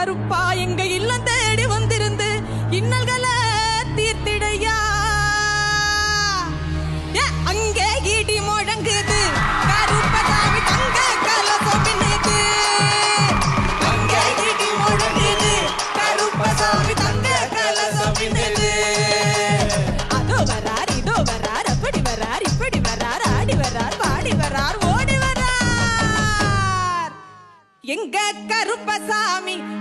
கருப்பா எங்க இல்லம் தேடி வந்திருந்து இன்னல்களை தீர்த்திடையா. அங்கே இடி முழங்குது. கருப்பசாமி தங்க கலசம் அங்கே இடி முழங்குது. தங்க அதோ வரார் இதோ வரார் அப்படி வரார் இப்படி வரார் ஆடி வரார் பாடி வரார் ஓடி வரார். எங்க கருப்பசாமி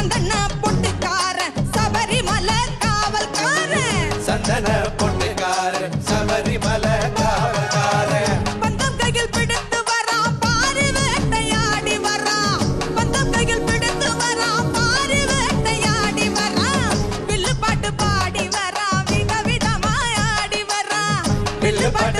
சந்தன பொட்டுக்காரன் சபரிமல காவல்காரன். சந்தன பொட்டுக்காரன் சபரிமல காவல்காரன். பந்தம் கையில் பிடித்து வரா பாரு வேட்டையாடி வரா. பந்தம் கையில் பிடித்து வரா பாரு வேட்டையாடி வரா. வில்லு பாட்டு பாடி பாட்டு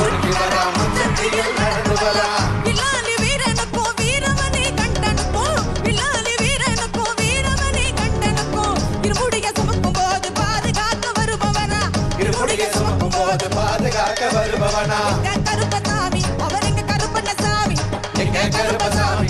சுமக்கும் போது பாதுகாக்க வருபவனா கருப்பசாமி அவருங்க கருப்பண்ணசாமி. எங்க கருப்பசாமி